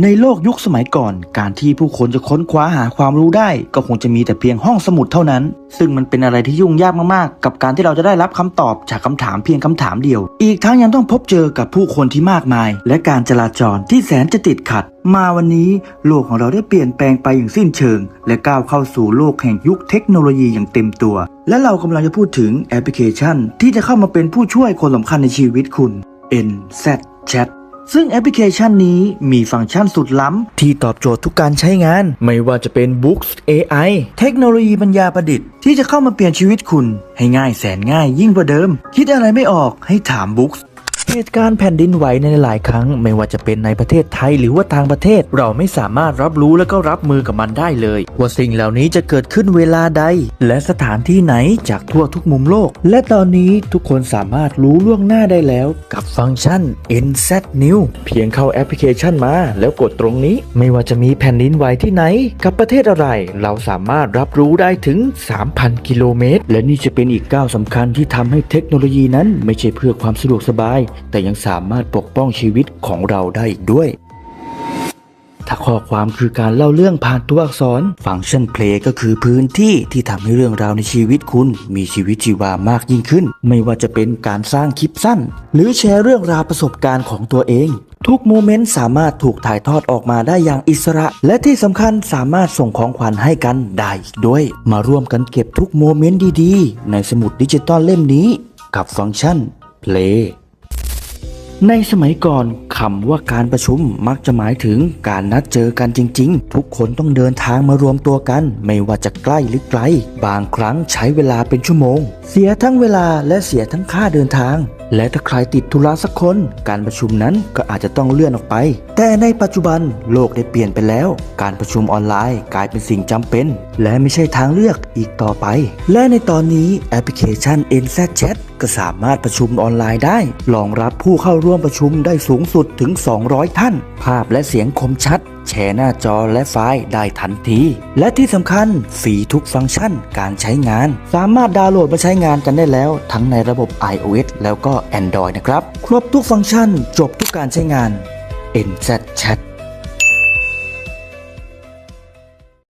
ในโลกยุคสมัยก่อน การที่ผู้คนจะค้นคว้าหาความรู้ได้ ก็คงจะมีแต่เพียงห้องสมุดเท่านั้น ซึ่งมันเป็นอะไรที่ยุ่งยากมากๆ กับการที่เราจะได้รับคำตอบจากคำถามเพียงคำถามเดียว อีกทั้งยังต้องพบเจอกับผู้คนที่มากมาย และการจราจรที่แสนจะติดขัด มาวันนี้โลกของเราได้เปลี่ยนแปลงไปอย่างสิ้นเชิง และก้าวเข้าสู่โลกแห่งยุคเทคโนโลยีอย่างเต็มตัว และเรากำลังจะพูดถึงแอปพลิเคชัน ที่จะเข้ามาเป็นผู้ช่วยคนสำคัญในชีวิตคุณ NZ Chat ซึ่งแอปพลิเคชันนี้มีฟังก์ชันสุดล้ำ ที่ตอบโจทย์ทุกการใช้งาน ไม่ว่าจะเป็น Books AI เทคโนโลยีปัญญาประดิษฐ์ที่จะเข้ามาเปลี่ยนชีวิตคุณ ให้ง่ายแสนง่ายยิ่งกว่าเดิม คิดอะไรไม่ออกให้ถาม Books เหตุการณ์แผ่นดินไหวในหลายครั้ง ไม่ว่าจะเป็นในประเทศไทยหรือว่าต่างประเทศ เราไม่สามารถรับรู้และก็รับมือกับมันได้เลย ว่าสิ่งเหล่านี้จะเกิดขึ้นเวลาใด และสถานที่ไหนจากทั่วทุกมุมโลก และตอนนี้ทุกคนสามารถรู้ล่วงหน้าได้แล้ว กับฟังก์ชัน NZ New เพียงเข้าแอปพลิเคชันมา แล้วกดตรงนี้ ไม่ว่าจะมีแผ่นดินไหวที่ไหน กับประเทศอะไร เราสามารถรับรู้ได้ถึง 3,000 กิโลเมตรและนี่จะเป็นอีกก้าวสำคัญที่ทำให้เทคโนโลยีนั้น ไม่ใช่เพื่อความสะดวกสบายแต่ยังสามารถปกป้องชีวิตของเราได้อีกด้วย ถ้าข้อความคือการเล่าเรื่องผ่านตัวอักษร ฟังก์ชันเพลงก็คือพื้นที่ที่ทำให้เรื่องราวในชีวิตคุณ มีชีวิตชีวามากยิ่งขึ้น ไม่ว่าจะเป็นการสร้างคลิปสั้น หรือแชร์เรื่องราวประสบการณ์ของตัวเองทุกโมเมนต์สามารถถูกถ่ายทอดออกมาได้อย่างอิสระ และที่สำคัญสามารถส่งของขวัญให้กันได้อีกด้วย มาร่วมกันเก็บทุกโมเมนต์ดีๆ ในสมุดดิจิตอลเล่มนี้ กับฟังก์ชัน Play ในสมัยก่อนคำว่าการประชุมมักจะหมายถึงการนัดเจอกันจริง ๆ ทุกคนต้องเดินทางมารวมตัวกัน ไม่ว่าจะใกล้หรือไกล บางครั้งใช้เวลาเป็นชั่วโมง เสียทั้งเวลาและเสียทั้งค่าเดินทาง และถ้าใครติดธุระสักคน การประชุมนั้นก็อาจจะต้องเลื่อนออกไป แต่ในปัจจุบันโลกได้เปลี่ยนไปแล้ว การประชุมออนไลน์กลายเป็นสิ่งจำเป็น และไม่ใช่ทางเลือกอีกต่อไป และในตอนนี้แอปพลิเคชัน NZ Chat ก็สามารถประชุมออนไลน์ได้รองรับผู้เข้าร่วมประชุมได้สูงสุดถึง 200 ท่าน ภาพและเสียงคมชัด แชร์หน้าจอและไฟล์ได้ทันที และที่สำคัญฟรีทุกฟังก์ชันการใช้งาน สามารถดาวน์โหลดมาใช้งานกันได้แล้ว ทั้งในระบบ iOS แล้วก็ Android นะครับ ครบทุกฟังก์ชัน จบทุกการใช้งาน NZ Chat